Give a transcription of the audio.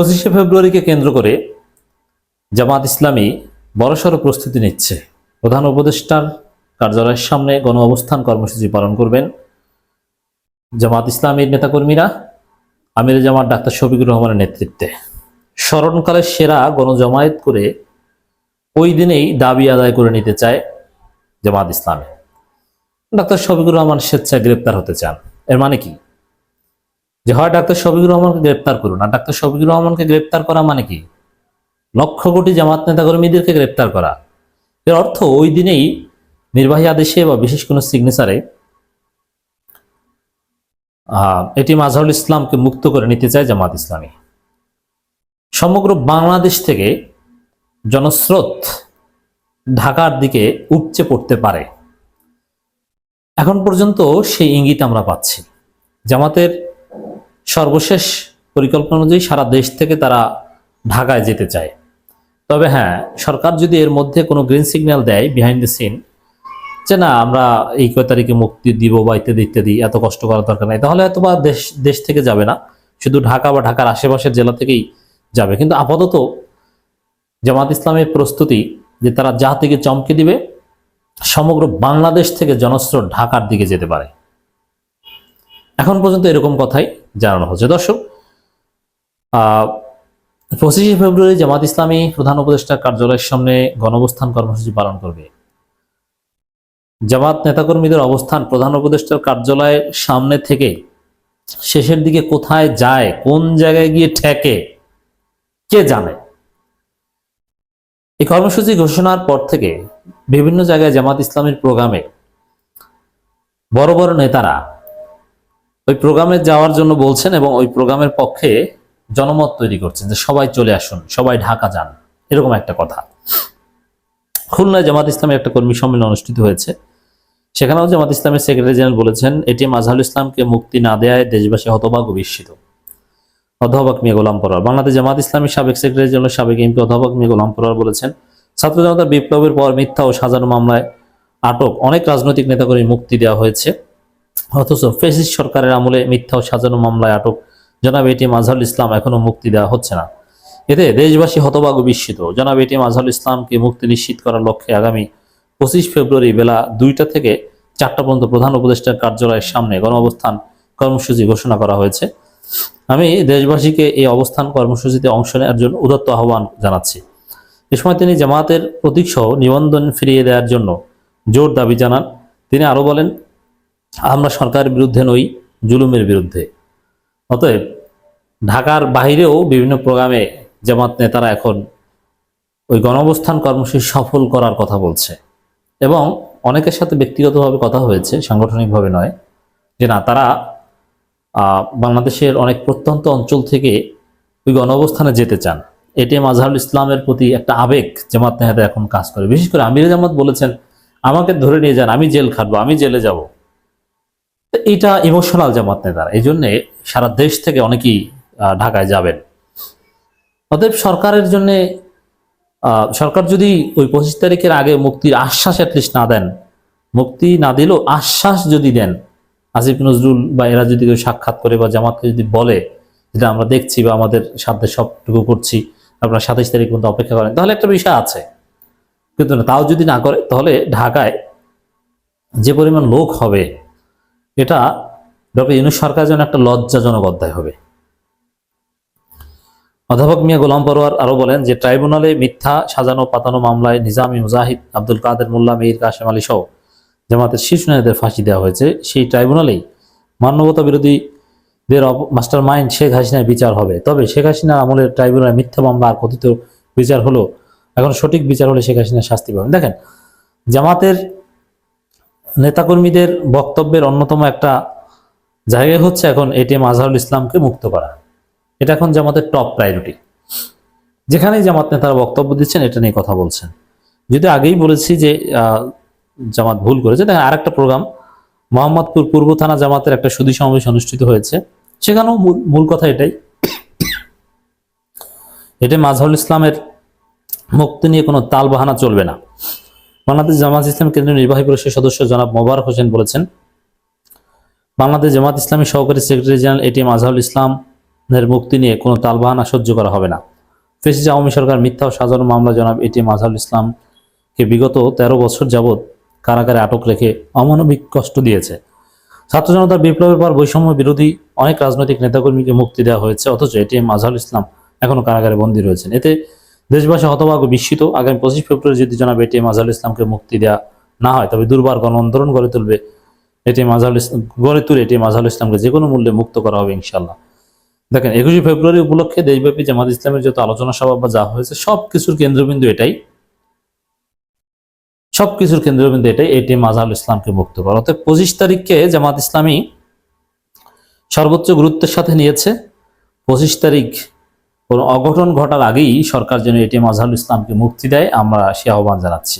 পঁচিশে ফেব্রুয়ারিকে কেন্দ্র করে জামাত ইসলামী বড়সড় প্রস্তুতি নিচ্ছে। প্রধান উপদেষ্টার কার্যালয়ের সামনে গণ অবস্থান কর্মসূচি পালন করবেন জামাত ইসলামীর নেতাকর্মীরা, আমির জামাত ডাক্তার শফিকুর রহমানের নেতৃত্বে। স্মরণকালের সেরা গণজমায়েত করে ওই দিনেই দাবি আদায় করে নিতে চায় জামাত ইসলামী। ডাক্তার শফিকুর রহমান স্বেচ্ছায় গ্রেপ্তার হতে চান। এর মানে কি? যে হয় ডাক্তার শফিকুর রহমানকে গ্রেপ্তার করুন। আর ডাক্তার শফিকুর রহমানকে গ্রেপ্তার করা মানে কি? লক্ষ কোটি জামাত নেতাকর্মীদেরকে গ্রেপ্তার করা। এর অর্থ ওই দিনেই নির্বাহী আদেশে বা বিশেষ কোনো সিগনেচারে এটি মাজহারুল ইসলামকে মুক্ত করে নিতে চায় জামাত ইসলামী। সমগ্র বাংলাদেশ থেকে জনস্রোত ঢাকার দিকে উপচে পড়তে পারে। এখন পর্যন্ত সেই ইঙ্গিত আমরা পাচ্ছি। জামাতের সর্বশেষ পরিকল্পনা অনুযায়ী সারা দেশ থেকে তারা ঢাকায় যেতে চায়। তবে হ্যাঁ সরকার যদি এর মধ্যে কোনো গ্রিন সিগন্যাল দেয় বিহাইন্ড দ্য সিন যে না, আমরা এই কয় তারিখে মুক্তি দিব বা ইত্যাদি ইত্যাদি, এত কষ্ট করার দরকার নাই, তাহলে হয়তো বা দেশ দেশ থেকে যাবে না। শুধু ঢাকা বা ঢাকার আশেপাশের জেলা থেকেই যাবে। কিন্তু আপাতত জামাত ইসলামের প্রস্তুতি যে তারা যা থেকে চমকে দিবে, সমগ্র বাংলাদেশ থেকে জনস্রোত ঢাকার দিকে যেতে পারে। এখন পর্যন্ত এরকম কথাই জানানো হচ্ছে। দর্শক পঁচিশে ফেব্রুয়ারি জামাত ইসলামী প্রধান উপদেষ্টা কার্যালয়ের সামনে গণঅবস্থান কর্মসূচি পালন করবে। জামাত নেতাকর্মীদের অবস্থান প্রধান উপদেষ্টার কার্যালয়ের সামনে থেকে শেষের দিকে কোথায় যায়, কোন জায়গায় গিয়ে ঠেকে, কে জানে? এই কর্মসূচি ঘোষণার পর থেকে বিভিন্ন জায়গায় জামাত ইসলামের প্রোগ্রামে বড় বড় নেতারা ওই প্রোগ্রামে যাওয়ার জন্য বলছেন এবং ওই প্রোগ্রামের পক্ষে জনমত তৈরি করছেন যে সবাই চলে আসুন, সবাই ঢাকা যান। এরকম একটা কথা। খুলনায় জামাত ইসলামের একটা কর্মী সম্মেলন অনুষ্ঠিত হয়েছে। সেখানেও জামাত ইসলামের সেক্রেটারি জেনারেল বলেছেন, এটি মাজহারুল ইসলামকে মুক্তি না দেয় দেশবাসী হতবাক ও বিস্মিত। অধ্যাপক মিয়া গোলাম পরোয়ার। বাংলাদেশ জামাত ইসলামের সাবেক সেক্রেটারি জেনারেল, সাবেক এমপি অধ্যাপক মিয়া গোলাম পরোয়ার বলেছেন, ছাত্র জনতার বিপ্লবের পর মিথ্যা ও সাজানো মামলায় আটক অনেক রাজনৈতিক নেতাকর্মী মুক্তি দেওয়া হয়েছে। অথচ ফেসিস্ট সরকারের আমলে মিথ্যা ও সাজানো মামলায় আটক জনাব এটি মাজহারুল ইসলাম এখনও মুক্তি দেওয়া হচ্ছে না। এতে দেশবাসী হতবাক ও বিস্মিত। জনাব এটি মাজহারুল ইসলামকে মুক্তি নিশ্চিত করার লক্ষ্যে আগামী পঁচিশ ফেব্রুয়ারি বেলা দুইটা থেকে চারটা পর্যন্ত প্রধান উপদেষ্টার কার্যালয়ের সামনে গণঅবস্থান কর্মসূচি ঘোষণা করা হয়েছে। আমি দেশবাসীকে এই অবস্থান কর্মসূচিতে অংশ নেওয়ার জন্য উদত্ত আহ্বান জানাচ্ছি। এ সময় তিনি জামাতের প্রতীক সহ নিবন্ধন ফিরিয়ে দেওয়ার জন্য জোর দাবি জানান। তিনি আরও বলেন আমরা সরকারের বিরুদ্ধে নই, জুলুমের বিরুদ্ধে। অতএব ঢাকার বাইরেও বিভিন্ন প্রোগ্রামে জামাত নেতারা এখন ওই গণঅবস্থান কর্মসূচি সফল করার কথা বলছে। এবং অনেকের সাথে ব্যক্তিগতভাবে কথা হয়েছে, সাংগঠনিকভাবে নয়, যে না, তারা বাংলাদেশের অনেক প্রত্যন্ত অঞ্চল থেকে ওই গণঅবস্থানে যেতে চান। এটি মাজহারুল ইসলামের প্রতি একটা আবেগ জামাত নেহাতে এখন কাজ করে। বিশেষ করে আমির জামাত বলেছেন, আমাকে ধরে নিয়ে যান, আমি জেল খাটবো, আমি জেলে যাব। এটা ইমোশনাল জামাত নেতারা এই জন্যে সারা দেশ থেকে অনেকেই ঢাকায় যাবেন। অতএব সরকারের জন্যে সরকার যদি ওই পঁচিশ তারিখের আগে মুক্তির আশ্বাস অ্যাটলিস্ট না দেন, মুক্তি না দিলেও আশ্বাস যদি দেন, আসিফ নজরুল বা এরা যদি কেউ সাক্ষাৎ করে বা জামাতকে যদি বলে, যেটা আমরা দেখছি বা আমাদের সাথে সবটুকু করছি, আপনারা সাতাইশ তারিখ পর্যন্ত অপেক্ষা করেন, তাহলে একটা বিষয় আছে। কিন্তু তাও যদি না করে, তাহলে ঢাকায় যে পরিমাণ লোক হবে এটা ডক্টর ইউনুস সরকার যেন একটা লজ্জাজনক অধ্যায় হবে। অধ্যাপক মিয়া গোলাম পরোয়ার আরও বলেন যে, ট্রাইব্যুনালে মিথ্যা সাজানো পাতানো মামলায় নিজামী মুজাহিদ আব্দুল কাদের মোল্লা, মির কাশেম আলী সহ জামাতের শীর্ষ নেতাদের ফাঁসি দেওয়া হয়েছে। সেই ট্রাইব্যুনালেই মানবতা বিরোধীদের মাস্টার মাইন্ড শেখ হাসিনার বিচার হবে। তবে শেখ হাসিনার আমলের ট্রাইব্যুনালে মিথ্যা মামলা আর কথিত বিচার হলো, এখন সঠিক বিচার হলে শেখ হাসিনা শাস্তি পাবেন। দেখেন, জামাতের নেতাকর্মীদের বক্তব্যের অন্যতম একটা জায়গায় হচ্ছে এখন এটিএম আজহারুল ইসলামকে মুক্ত করা। এটা এখন জামাতের টপ প্রায়োরিটি যেখানেই জামাত নেতারা বক্তব্য দিচ্ছেন, এটা নিয়ে কথা বলছেন। যদি আগেই বলেছি যে জামাত ভুল করেছে, দেখেন আর একটা প্রোগ্রাম মোহাম্মদপুর পূর্ব থানা জামাতের একটা সুদী সমাবেশ অনুষ্ঠিত হয়েছে। সেখানেও মূল- মূল কথা এটাই। এটা মাজহারুল ইসলামের মুক্তি নিয়ে কোনো তাল বাহানা চলবে না। বাংলাদেশ জামাত ইসলাম কেন্দ্রীয় নির্বাহী পরিষদের সদস্য জনাব মোবারক হোসেন বলেছেন, বাংলাদেশ জামাত ইসলামী সহকারী secretary general ATM Azharul Islam এর মুক্তি নিয়ে কোনো তালবাহানা সহ্য করা হবে না। ফেসিস আওয়ামী সরকার মিথ্যা ও সাজানো মামলা জনাব এটিএম আজহারুল ইসলামকে বিগত তেরো বছর যাবৎ কারাগারে আটক রেখে অমানবিক কষ্ট দিয়েছে। ছাত্র জনতার বিপ্লবের পর বৈষম্য বিরোধী অনেক রাজনৈতিক নেতাকর্মীকে মুক্তি দেওয়া হয়েছে, অথচ এটিএম আজহারুল ইসলাম এখনও কারাগারে বন্দী রয়েছেন। এতে দেশবাসী ও বিস্মিত। আগামী পঁচিশ ফেব্রুয়ারি যদি জনাব এটিএম আজহারুল ইসলামকে মুক্তি দেওয়া না হয়, তবে দুর্বার গণ আন্দোলন গড়ে তুলবে এটিএম আজহারুল ইসলাম গড়ে তুলে এটিএম আজহারুল ইসলামকে যে কোনো মূল্যে মুক্ত করা হবে ইনশাল্লাহ দেখেন, একুশে ফেব্রুয়ারি উপলক্ষে দেশব্যাপী জামাত ইসলামের যত আলোচনা সভা বা যা হয়েছে সব কিছুর কেন্দ্রবিন্দু এটাই। সব কিছুর কেন্দ্রবিন্দু এটাই এটিএম আজহারুল ইসলামকে মুক্ত করা অর্থাৎ পঁচিশ তারিখকে জামাত ইসলামী সর্বোচ্চ গুরুত্বের সাথে নিয়েছে। পঁচিশ তারিখ কোনো অঘটন ঘটার আগেই সরকার যেন এটিএম আজহারুল ইসলামকে মুক্তি দেয়, আমরা সে আহ্বান জানাচ্ছি।